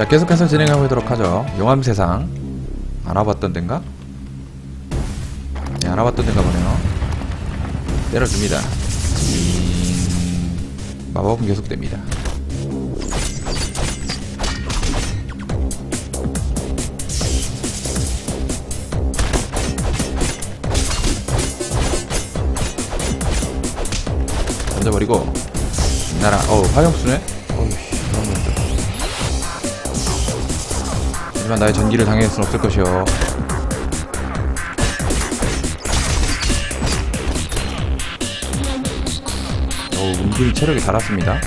자, 계속해서 진행해 보도록 하죠. 용암 세상. 알아봤던 데인가? 네, 알아봤던 데인가 보네요. 때려줍니다. 징. 마법은 계속됩니다. 던져버리고 나라 어 화염수네 하지만 나의 전기를 당할 순 없을 것이오 오 은근히 체력이 달았습니다.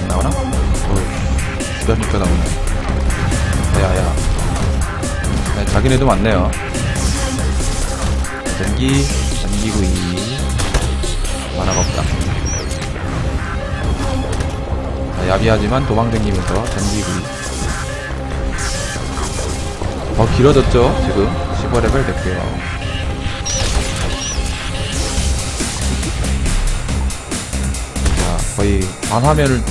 안 나오나? 어이 주다니까 나오네. 야야. 네, 자기네도 많네요. 전기 전기구이. 만화가 없다. 자, 야비하지만 도망다니면서 전기구이 더 길어졌죠 지금 15레벨 됐고요 자 거의 반화면을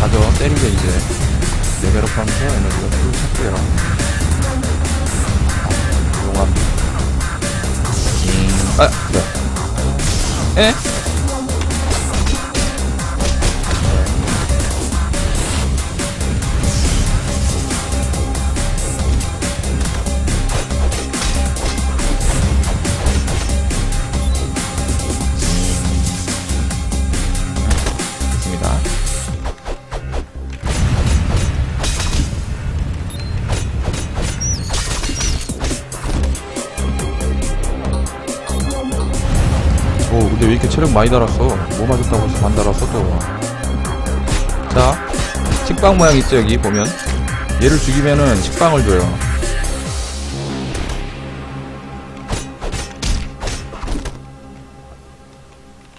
가져 때리게 이제 레벨업 하면서 에너지가 쭉 찼고요 아, 용암 징. 아, 뭐야. 에? 체력 많이 달았어. 뭐 맞았다고 해서 반 달았어 또자 식빵 모양 있죠 여기 보면? 얘를 죽이면은 식빵을 줘요.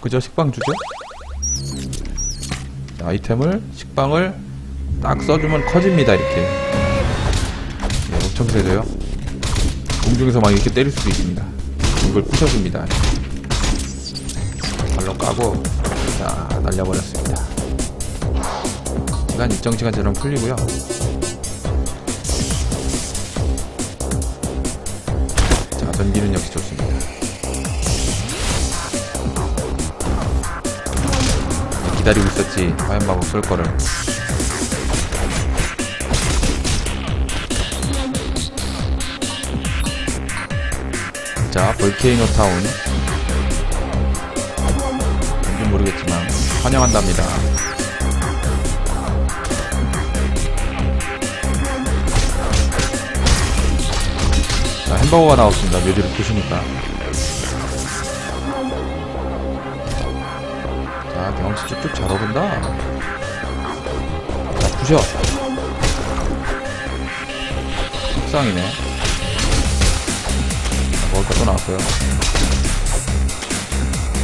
그죠 식빵 주죠? 자, 아이템을 식빵을 딱 써주면 커집니다 이렇게. 네, 엄청 세져요. 공중에서 막 이렇게 때릴 수도 있습니다. 이걸 부셔줍니다 발로 까고 자 날려버렸습니다. 시간 일정 시간처럼 풀리고요. 자 전기는 역시 좋습니다. 기다리고 있었지. 화염 마법 쏠 거를. 자 볼케이노 타운 모르겠지만 환영한답니다. 자, 햄버거가 나왔습니다. 묘지를 부시니까. 자, 경치 쭉쭉 잘 오른다. 자, 부셔. 속상이네. 자, 먹을 것도 나왔고요.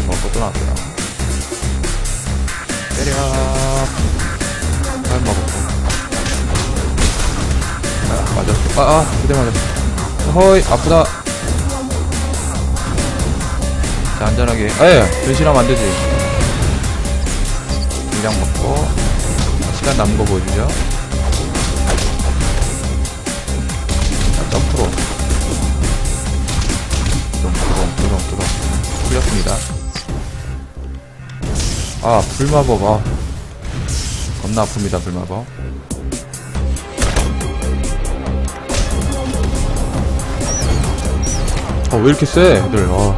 먹을 것도 나왔고요. 때려. 잘 먹었고 아 맞았어 아아 두대 맞았어 허이 아프다. 자 안전하게. 아예 변신하면 안되지. 물량 먹고. 시간 남은 거 보여주죠? 자 점프로. 뚜렁뚜렁 뚜렁뚜렁. 풀렸습니다 아 불마법. 아. 겁나 아픕니다 불마법. 어왜 이렇게 세 애들. 어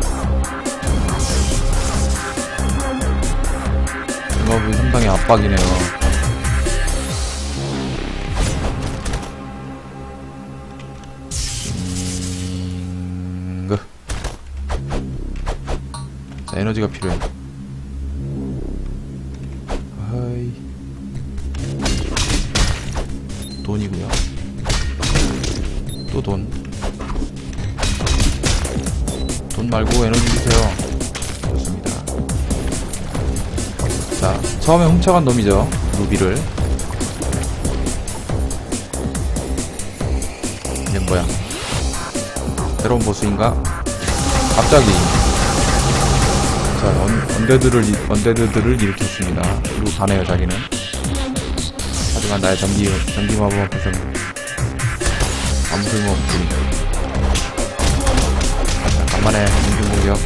불마법이 상당히 압박이네요. 에너지가 필요해 말고 에너지 주세요. 좋습니다. 자 처음에 훔쳐간 놈이죠 루비를. 얘는 뭐야? 새로운 보스인가? 갑자기. 자, 언, 언데드를, 일- 언데드들을 일으켰습니다. 그리고 가네요, 자기는. 하지만 나의 전기, 전기 마법 앞에서 아무 소용 없 지. 간만에 공중 공격.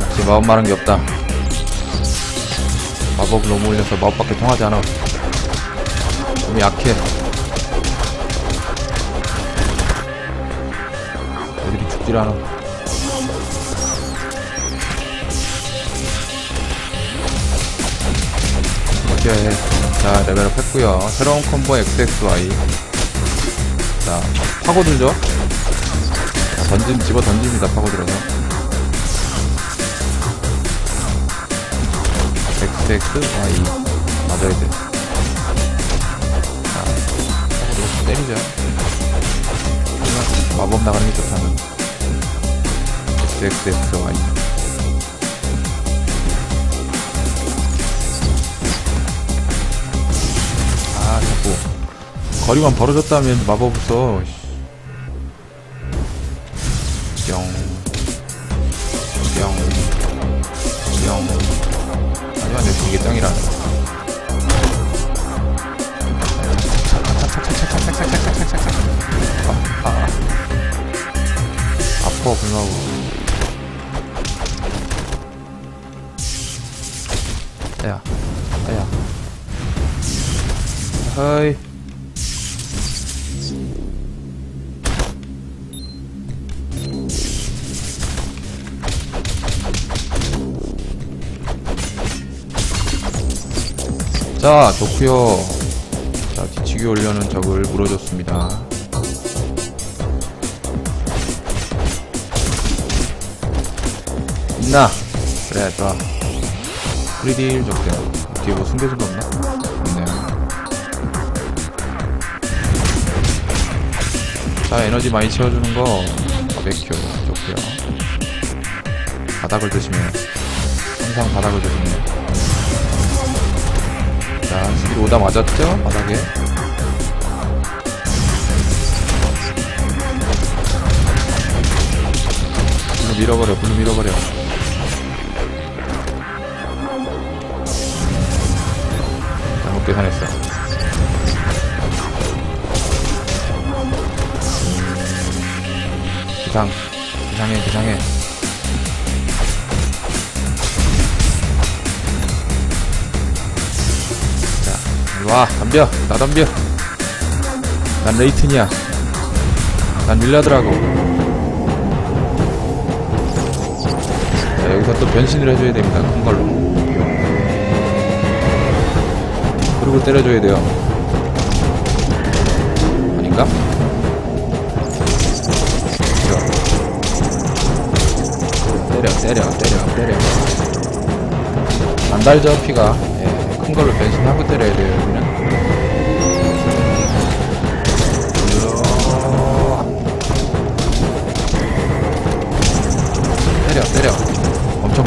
역시 마법 말한 게 없다. 마법을 너무 올려서 마법밖에 통하지 않아. 너무 약해. 애들이 죽질 않아. 오케이. 자, 레벨업 했고요 새로운 콤보 XXY. 자, 파고들죠? 자, 던짐, 집어 던집니다, 파고들어서. XXY. 맞아야 돼. 자, 파고들어서 때리죠. 마법 나가는 게 좋다는. XXXY. 아, 자꾸. 거리만 벌어졌다면 써. 씨. 뿅. 뿅. 뿅. 하지만 내 되게 짱이라. 아파, 불마고. 야, 야. 하이. 자, 좋구요. 자, 뒤치기 올려는 적을 물어줬습니다. 있나? 그래, 좋아. 프리딜 적대요. 뒤에 뭐 숨겨진 거 없나? 없네요. 자, 에너지 많이 채워주는 거, 바베큐, 좋고요 바닥을 조심해. 항상 바닥을 조심해. 오다 맞았죠? 바닥에. 불로 밀어버려, 불로 밀어버려. 잘못 계산했어. 기상, 기상해, 기상해. 와, 덤벼, 나 덤벼. 난 레이튼이야. 난 윌라드라고. 자, 여기서 또 변신을 해줘야 됩니다. 큰 걸로. 그리고 때려줘야 돼요. 아닌가? 때려, 때려, 때려, 때려. 안 달죠, 피가. 예, 큰 걸로 변신하고 때려야 돼요,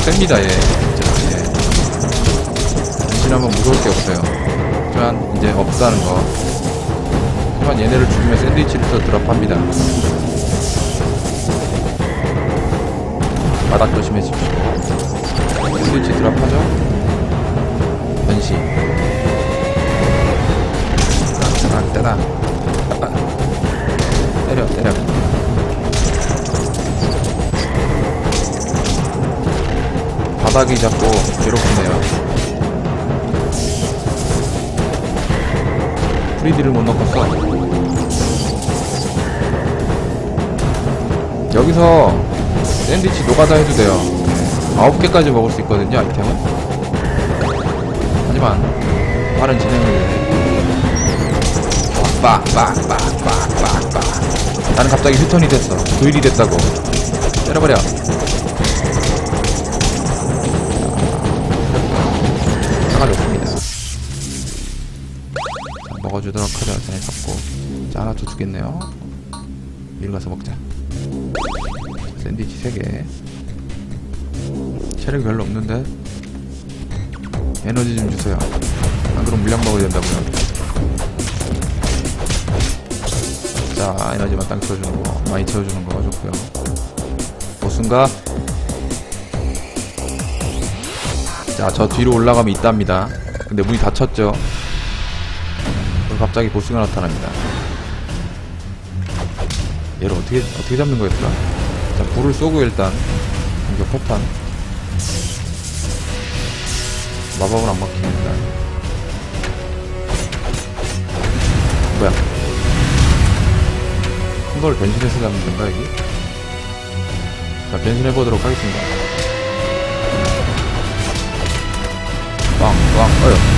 셉니다, 얘. 진짜, 예. 변신하면 무서울 게 없어요. 하지만 이제 없다는 거. 하지만 얘네를 죽이면 샌드위치를 또 드랍합니다. 바닥 조심해주십시오. 샌드위치 드랍하죠? 변신. 따닥, 따닥. 바닥이 자꾸 괴롭히네요. 프리디를 못 넣었어. 여기서 샌드위치 노가다 해도 돼요. 네. 아홉 개까지 먹을 수 있거든요, 아이템은. 하지만 빠른 진행을 위해 빡빡빡빡빡빡 나는 갑자기 휴턴이 됐어. 도일이 됐다고. 때려버려. 하죠. 전에 잡고. 자, 하나 더 주겠네요. 밀 가서 먹자. 샌드위치 3개. 체력이 별로 없는데? 에너지 좀 주세요. 안 그럼 물량 먹어야 된다고요. 자, 에너지만 땅 채워주는 거, 많이 채워주는 거 좋고요. 보스인가? 자, 저 뒤로 올라가면 있답니다. 근데 문이 닫혔죠. 갑자기 보스가 나타납니다. 얘를 어떻게, 어떻게 잡는 거였더라? 자, 불을 쏘고 일단, 공격 폭탄. 마법은 안 막힙니다. 뭐야? 큰 걸 변신해서 잡는 건가, 여기? 자, 변신해 보도록 하겠습니다. 빵, 빵, 어여.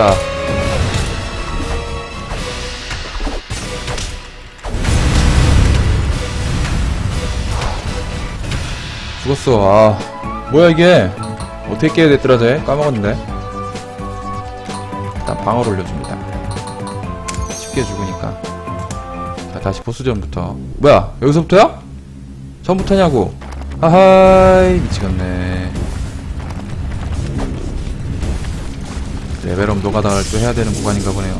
터진다. 죽었어. 아, 뭐야 이게? 어떻게 깨야 됐더라 쟤? 까먹었는데. 일단 방어를 올려줍니다. 쉽게 죽으니까. 자, 다시 보스전부터. 뭐야? 여기서부터야? 처음부터냐고? 아하이, 미치겠네. 레벨업 노가다를 또 해야 되는 구간인가 보네요.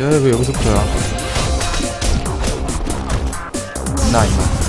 야, 왜 여기서부터야? 나, 임마.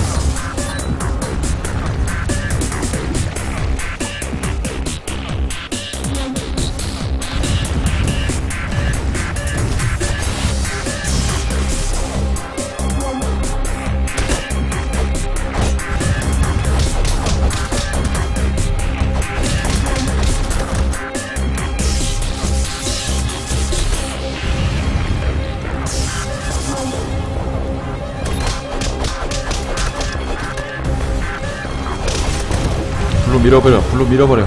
밀어버려, 불로 밀어버려.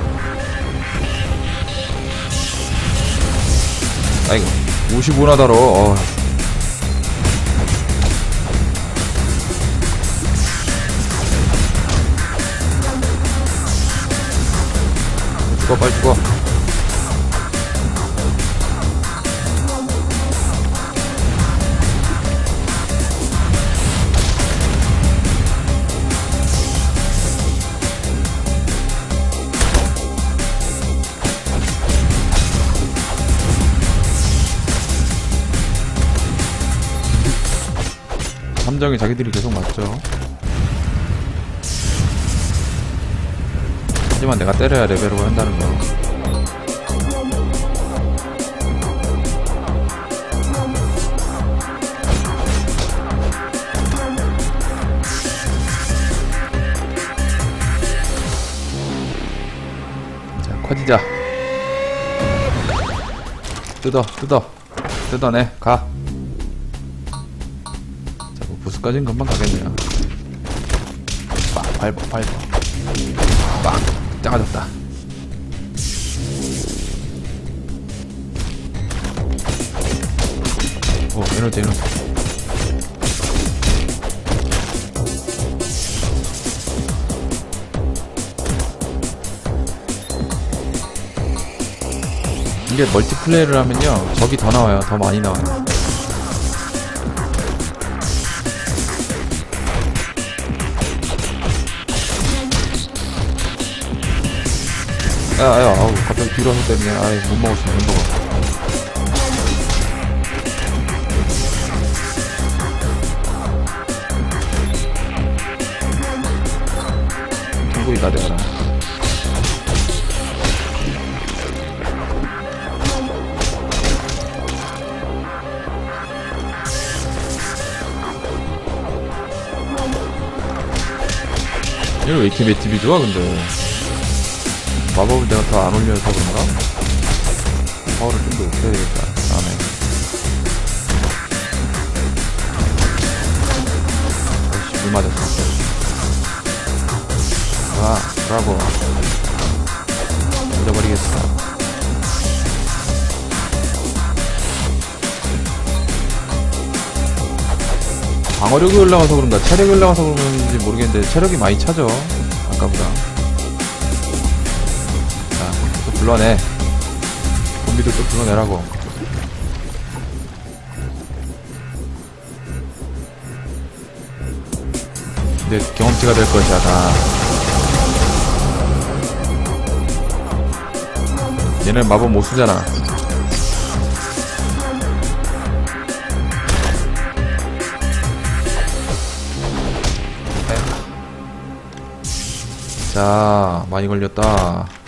아이고, 55나 달어. 어. 죽어, 빨리 죽어. 함정이 자기들이 계속 맞죠. 하지만 내가 때려야 레벨업을 한다는 거. 자, 커지자. 뜯어, 뜯어. 뜯어내, 가. 보스까지는 금방 가겠네요. 빵, 밟아, 밟아. 빵, 작아졌다. 오, 에너지, 에너지. 이게 멀티플레이를 하면요, 적이 더 나와요. 더 많이 나와요. 야, 야, 아우, 갑자기 뒤로 와서 때문에, 아이, 못 먹었어, 못 먹어. 통구이 가져가라. 얘는 왜 이렇게 매집이 좋아, 근데. 마법을 내가 더 안 올려서 그런가? 파워를 좀 더 높여야 되겠다, 다음에. 어이씨, 물 맞았어. 와, 브라보. 던져버리겠어. 방어력이 올라가서 그런가, 체력이 올라가서 그런지 모르겠는데, 체력이 많이 차죠. 아까보다. 불러내. 좀비들 또 불러내라고. 근데 경험치가 될 것이야, 다. 얘는 마법 못 쓰잖아. 자, 많이 걸렸다.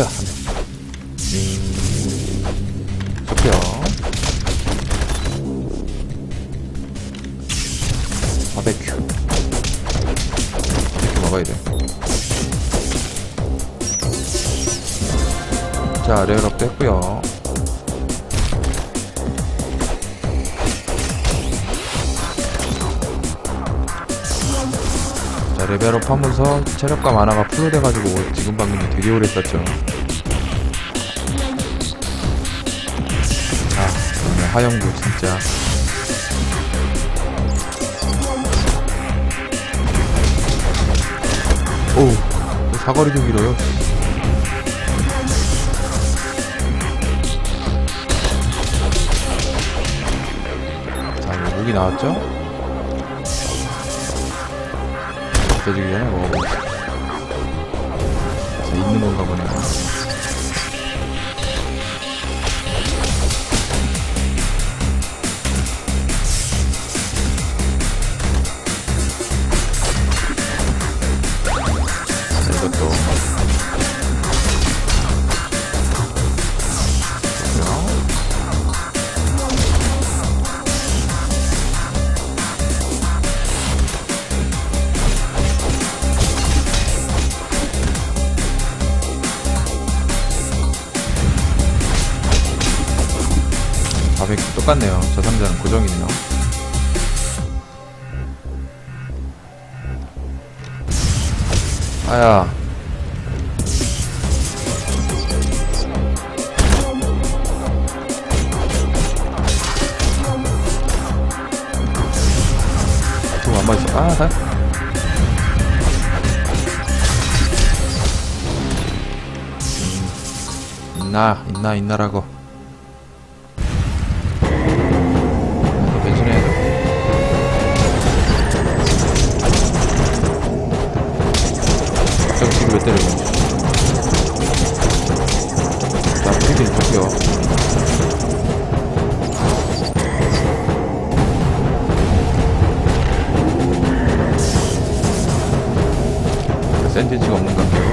음, 하면서 체력과 만화가 풀어돼가지고 지금 방금 되게 오래 썼죠. 아, 오늘 하영구 진짜. 오, 사거리 좀 길어요. 자, 무기 나왔죠? 없어지기 전에 먹어보겠습니다. 자, 있는 건가 보네. 자, 이것도. 똑같네요. 저 상자는 고정이네요. 아야. 지금 안 맞았어. 아, 아. 음, 있나, 있나, 있나라고. 왜 때려? 자, 피딩 좋고요. 샌드위치가 없는 것 같아요.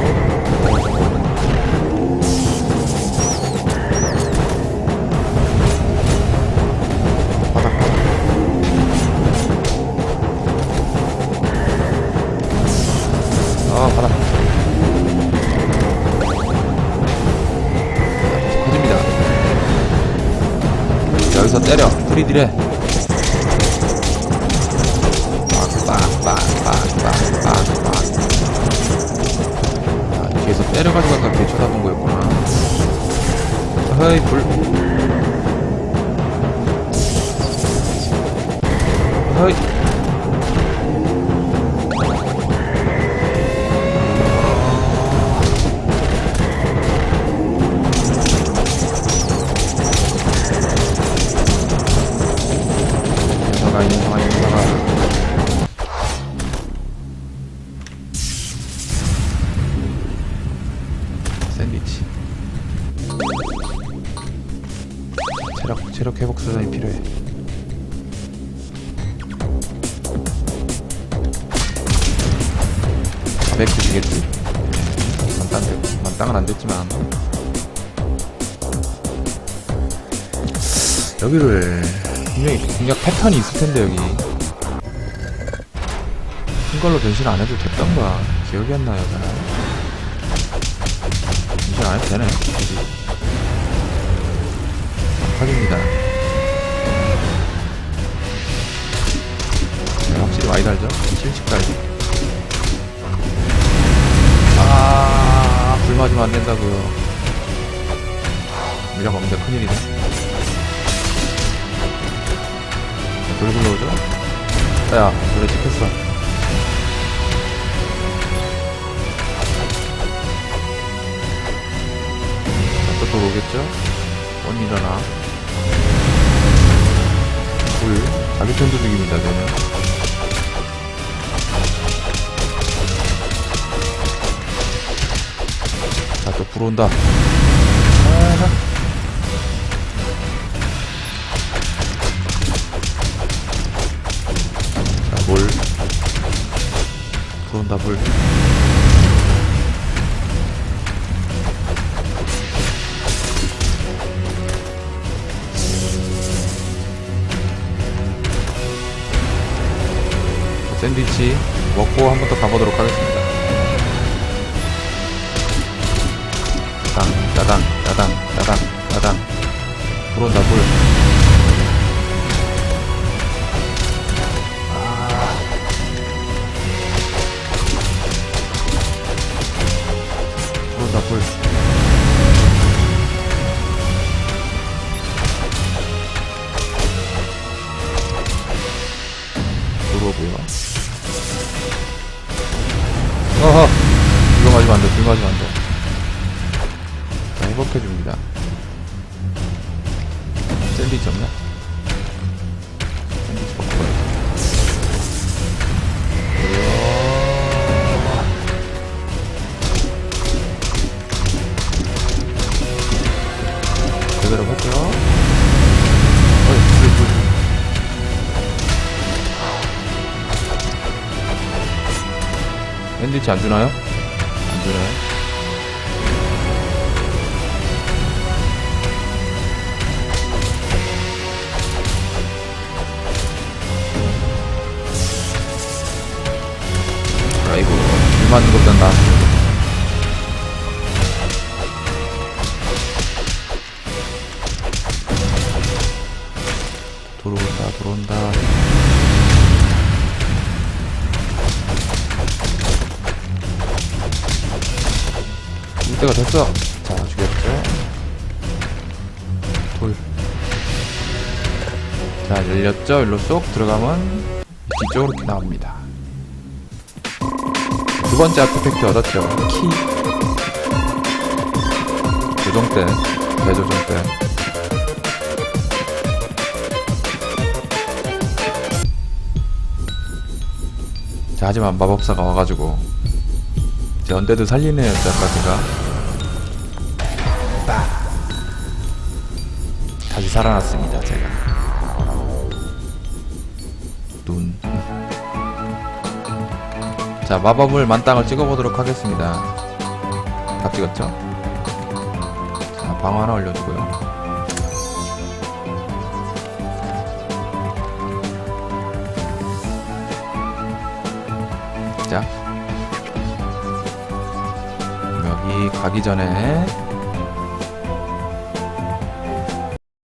아, 바닥. 때려. 프 체력 회복 수단이 필요해. 바베큐 주겠지? 만땅 만땅은 안 됐지만. 여기를 분명히 공략 패턴이 있을 텐데 여기. 큰 걸로 변신 안 해도 됐던가 기억이 안 나요 잘. 변신 안 해도 되네 굳 사기입니다 확실히 많이 달죠? 70까지 아불 맞으면 안된다고요 미력 없는데 큰일이다. 돌 굴러오죠? 야 노래 찍혔어 아, 오겠죠? 언니잖아. 불. 자기편 도둑입니다, 저는. 자, 또 불 온다. 아하. 자, 물. 불 온다, 불. 샌드위치 먹고 한 번 더 가보도록 하겠습니다. 따당, 따당, 따당, 따당, 따당. 불 온다, 불. 아. 불 온다, 불. 들어오고요. 어허! 이거 맞으면 안 돼, 이거 맞으면 안 돼. 자, 회복해줍니다. 샌드위치 없나? 샌드위치 안 주나요? 안 주나요? 아이고, 물 맞는 것보단 나. 열렸죠? 일로 쏙 들어가면 뒤쪽으로 이렇게 나옵니다. 두 번째 아티팩트 얻었죠. 키. 조정대. 대조정대. 자, 하지만 마법사가 와가지고 언데드 살리네요, 짝까지가. 다시 살아났습니다, 제가. 자, 마법을 만땅을 찍어보도록 하겠습니다. 다 찍었죠? 자, 방어 하나 올려주고요. 자, 여기 가기 전에